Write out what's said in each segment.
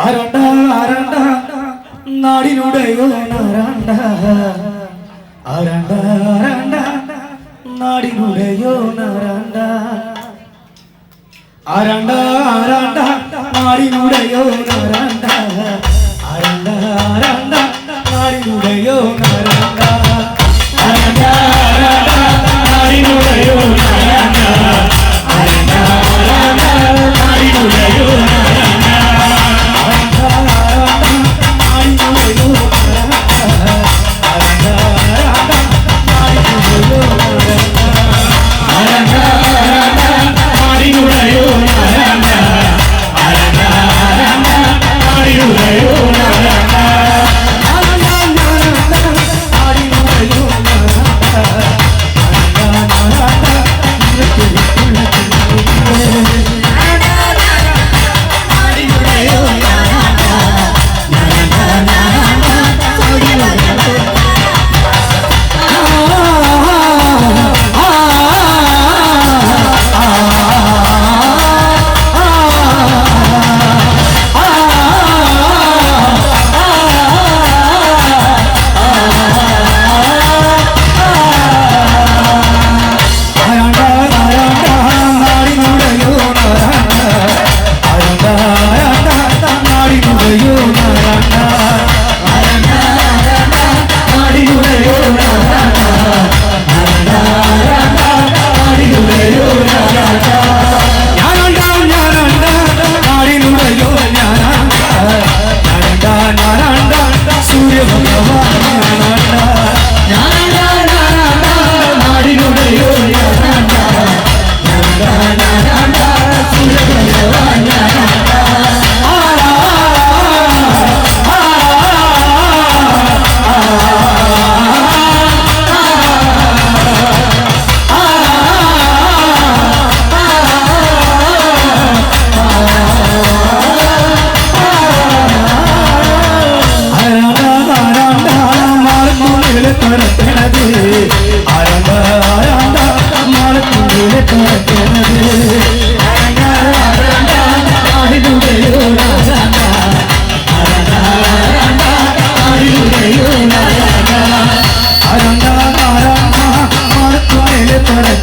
ആരാണ്ട ആരാണ്ട നാടിലൂടെ ആരാണ്ട ആരാണ്ട ആരാണ്ട നാടിലൂടെ ആരാണ്ട ആരാണ്ട ആരാണ്ട നാടിലൂടെ ആരാണ്ട ആരാണ്ട ആരാണ്ട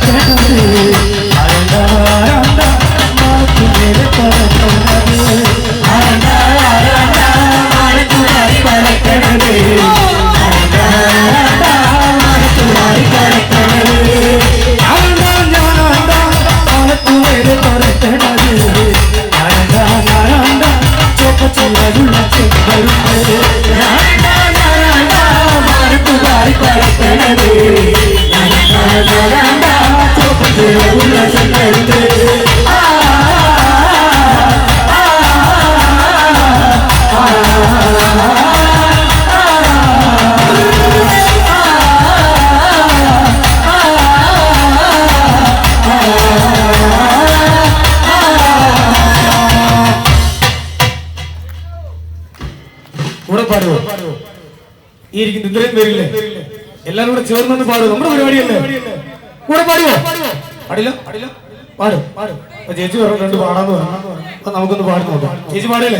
பறக்கிறது அரண்டா அரண்டா மாக்கு மேல பறக்கிறது அரண்டா அரண்டா மாக்கு மாறி பறக்கிறது കൂടെ പാടുവോ ഈ ഇരിക്കുന്ന ഇത്രയും പേരില്ലേ? എല്ലാരും കൂടെ ചേർന്നൊന്ന് പാടും നമ്മുടെ പരിപാടിയല്ലേ? കൂടെ പാടുവോ പാടില്ല? പാടില്ല പാടും. പാടും ചേച്ചി പറഞ്ഞു രണ്ട് പാടാന്ന് പറഞ്ഞു നമുക്കൊന്ന് പാടി നോക്കാം. ചേച്ചി പാടില്ലേ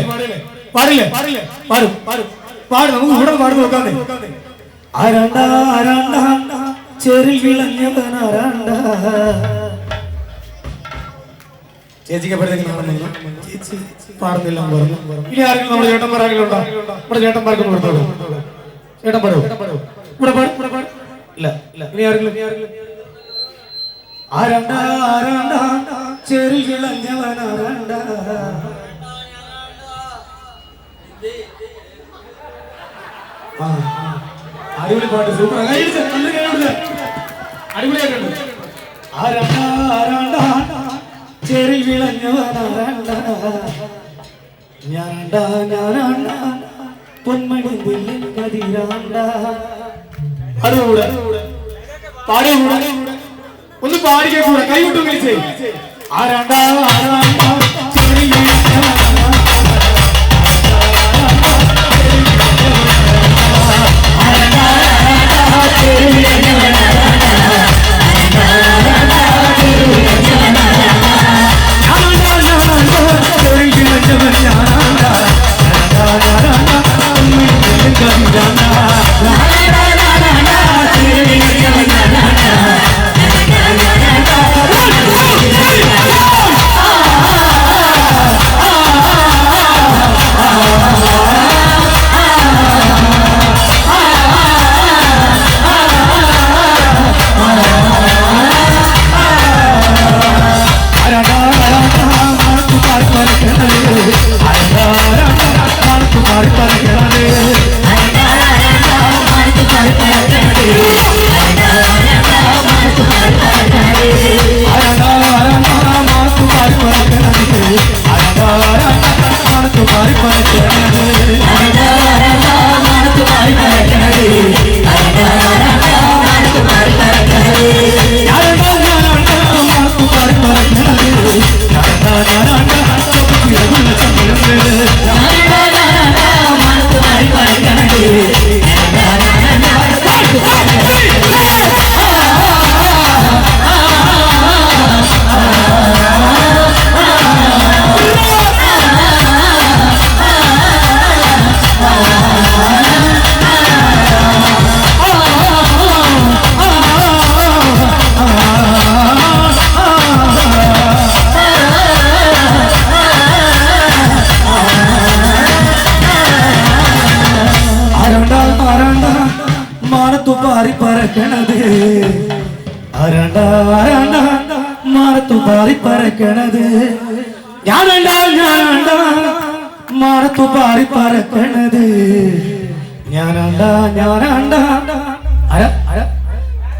പാടില്ലേ? പാടില്ലേ? പാടും. പാടും. പാടും നമുക്ക് ഇവിടെ പാടി നോക്കാന്നേ ആരാണ്ട ആരാണ്ട ചെറിൽ വിളഞ്ഞവൻ ആരാണ്ട ചേച്ചിക്ക് എപ്പോഴത്തേക്കും ചേച്ചി പാടുന്നില്ല പറഞ്ഞു. ഇനി ആരെങ്കിലും നമ്മുടെ ചേട്ടന്മാർ ആരെങ്കിലും ഉണ്ടോ? നമ്മുടെ ചേട്ടന്മാർക്ക് കൊടുത്തോളൂ. ചേട്ടൻ പറയൂ ഇവിടെ പാട്. ഇല്ല ഇല്ല. ഇനി ആരെങ്കിലും? ആരണ്ട ആരണ്ട ചെറിയ വിളഞ്ഞവൻ ആരണ്ട. അടിപൊളി പാട്ട് സൂപ്പർ അടിപൊളിയായിട്ടുണ്ട്. ആരണ്ട ആരണ്ട ചെറിൽ വിളഞ്ഞവനാരണ്ട ഞാനണ്ട ഞാനണ്ട പൊന്മണി പുല്ലിൻ കതിരാണ്ട. അതുകൂടെ പാടികൂടെ ഒന്ന് പാടിക്കൂടെ കൈ വിട്ടു വിളിച്ചേ. ആ ആരണ്ട പാറി പറക്കണത്. ആരാണ്ട മാനത്തു പാറി പറക്കണത്. ഞാനണ്ട ഞാനണ്ട മാറത്തു പാറി പറക്കണത്. ഞാനണ്ട ഞാനണ്ട. ആരാ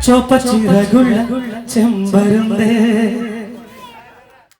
ചുവപ്പ ചിറകുള്ള ചെമ്പരുന്തേ.